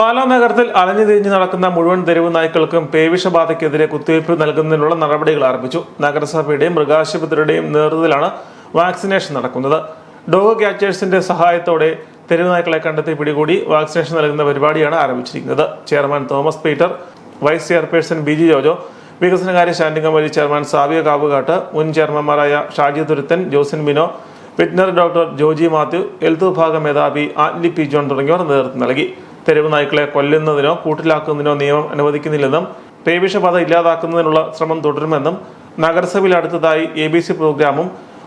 പാലാ നഗരത്തിൽ അലഞ്ഞു തിരിഞ്ഞു നടക്കുന്ന മുഴുവൻ തെരുവ് നായ്ക്കൾക്കും പേവിഷബാധയ്ക്കെതിരെ കുത്തിവയ്പ് നൽകുന്നതിനുള്ള നടപടികൾ ആരംഭിച്ചു. നഗരസഭയുടെയും മൃഗാശുപത്രിയുടെയും നേതൃത്വത്തിലാണ് വാക്സിനേഷൻ നടക്കുന്നത്. ഡോഗ് ക്യാച്ചേഴ്സിന്റെ സഹായത്തോടെ തെരുവ് നായ്ക്കളെ കണ്ടെത്തി പിടികൂടി വാക്സിനേഷൻ നൽകുന്ന പരിപാടിയാണ് ആരംഭിച്ചിരിക്കുന്നത്. Chairman Thomas Peter vice chairperson B G Jojo വികസനകാര്യ standing committee chairman Savia Kavukatt മുൻ ചെയർമാൻമാരായ Shaji Thuruthan Josin Mino veterinary doctor Joji Mathew health വിഭാഗം മേധാവി ആറ്റ്ലി പി ജോൺ തുടങ്ങിയവർ നേതൃത്വം നൽകി. തെരുവ് നായ്ക്കളെ കൊല്ലുന്നതിനോ കൂട്ടിലാക്കുന്നതിനോ നിയമം അനുവദിക്കുന്നില്ലെന്നും പേവിഷബാധ ഇല്ലാതാക്കുന്നതിനുള്ള ശ്രമം തുടരുമെന്നും നഗരസഭയിൽ അടുത്തതായി എ ബി സി പ്രോഗ്രാമും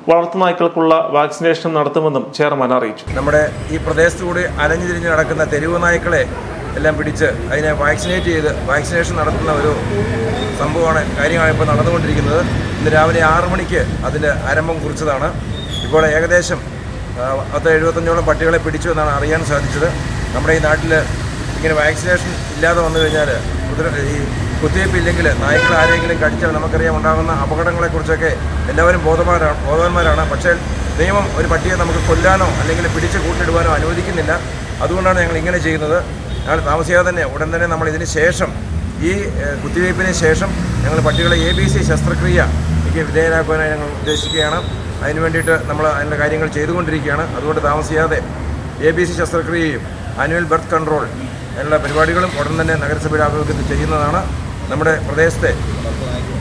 വളർത്തുനായ്ക്കൾക്കുള്ള വാക്സിനേഷൻ നടത്തുമെന്നും ചെയർമാൻ അറിയിച്ചു. നമ്മുടെ ഈ പ്രദേശത്തുകൂടി അലഞ്ഞു തിരിഞ്ഞ് നടക്കുന്ന തെരുവ് നായ്ക്കളെ എല്ലാം പിടിച്ച് അതിനെ വാക്സിനേറ്റ് ചെയ്ത് വാക്സിനേഷൻ നടത്തുന്ന ഒരു സംഭവമാണ് കാര്യമാണ് ഇപ്പോൾ നടന്നുകൊണ്ടിരിക്കുന്നത്. ഇന്ന് രാവിലെ ആറു മണിക്ക് അതിന്റെ ആരംഭം കുറിച്ചതാണ്. ഇപ്പോൾ ഏകദേശം പത്ത് എഴുപത്തഞ്ചോളം പട്ടികളെ പിടിച്ചു എന്നാണ് അറിയാൻ സാധിച്ചത്. നമ്മുടെ ഈ നാട്ടിൽ ഇങ്ങനെ വാക്സിനേഷൻ ഇല്ലാതെ വന്നു കഴിഞ്ഞാൽ ഈ കുത്തിവയ്പ്പ് ഇല്ലെങ്കിൽ നായ്ക്കൾ ആരെങ്കിലും കടിച്ചാൽ നമുക്കറിയാം ഉണ്ടാകുന്ന അപകടങ്ങളെക്കുറിച്ചൊക്കെ എല്ലാവരും ബോധവാനാണ് ബോധവാന്മാരാണ്. പക്ഷേ നിയമം ഒരു പട്ടിയെ നമുക്ക് കൊല്ലാനോ അല്ലെങ്കിൽ പിടിച്ച് കൂട്ടിടുവാനോ അനുവദിക്കുന്നില്ല. അതുകൊണ്ടാണ് ഞങ്ങൾ ഇങ്ങനെ ചെയ്യുന്നത്. ഞങ്ങൾ താമസിയാതെ തന്നെ ഉടൻ തന്നെ നമ്മൾ ഇതിന് ശേഷം ഈ കുത്തിവയ്പ്പിന് ശേഷം ഞങ്ങൾ പട്ടികളെ എ ബി സി ശസ്ത്രക്രിയയ്ക്ക് വിധേയരാക്കുവാനായി ഞങ്ങൾ ഉദ്ദേശിക്കുകയാണ്. അതിന് വേണ്ടിയിട്ട് നമ്മൾ അതിന്റെ കാര്യങ്ങൾ ചെയ്തുകൊണ്ടിരിക്കുകയാണ്. അതുകൊണ്ട് താമസിയാതെ എ ബി സി ശസ്ത്രക്രിയയും ആനുവൽ ബർത്ത് കൺട്രോൾ എല്ലാ പരിപാടികളും ഉടൻ തന്നെ നഗരസഭയുടെ ആഭിമുഖ്യത്തിൽ ചെയ്യുന്നതാണ് നമ്മുടെ പ്രദേശത്തെ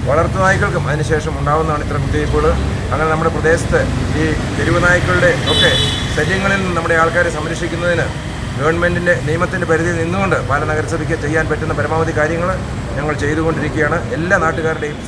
വളർത്തു നായ്ക്കൾക്കും അതിനുശേഷം ഉണ്ടാകുന്നതാണ് ഇത്തരം കുത്തിവയ്പ്പുകൾ. അങ്ങനെ നമ്മുടെ പ്രദേശത്ത് ഈ തെരുവ് നായ്ക്കളുടെ ഒക്കെ ശല്യങ്ങളിൽ നിന്ന് നമ്മുടെ ആൾക്കാരെ സംരക്ഷിക്കുന്നതിന് ഗവൺമെന്റിന്റെ നിയമത്തിന്റെ പരിധിയിൽ നിന്നുകൊണ്ട് പാല നഗരസഭയ്ക്ക് ചെയ്യാൻ പറ്റുന്ന പരമാവധി കാര്യങ്ങൾ ഞങ്ങൾ ചെയ്തുകൊണ്ടിരിക്കുകയാണ്. എല്ലാ നാട്ടുകാരുടെയും